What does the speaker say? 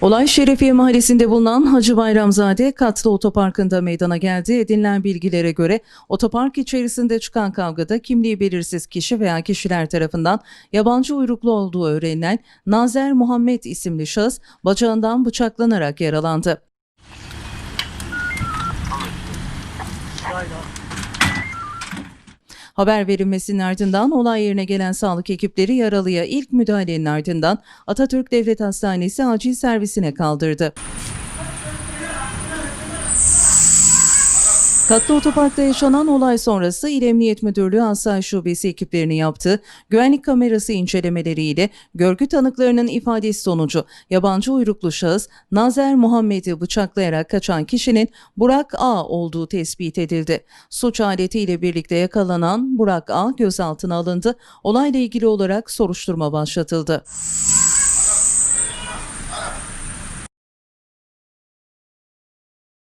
Olay Şerefiye Mahallesi'nde bulunan Hacı Bayramzade Katlı Otoparkı'nda meydana geldi. Edinilen bilgilere göre otopark içerisinde çıkan kavgada kimliği belirsiz kişi veya kişiler tarafından yabancı uyruklu olduğu öğrenilen Nazer Muhammed isimli şahıs bacağından bıçaklanarak yaralandı. Haber verilmesinin ardından olay yerine gelen sağlık ekipleri yaralıya ilk müdahalenin ardından Atatürk Devlet Hastanesi acil servisine kaldırdı. Katlı otoparkta yaşanan olay sonrası İl Emniyet Müdürlüğü Asayiş Şubesi ekiplerinin yaptığı güvenlik kamerası incelemeleriyle görgü tanıklarının ifadesi sonucu yabancı uyruklu şahıs Nazer Muhammed'i bıçaklayarak kaçan kişinin Burak A olduğu tespit edildi. Suç aletiyle birlikte yakalanan Burak A gözaltına alındı. Olayla ilgili olarak soruşturma başlatıldı.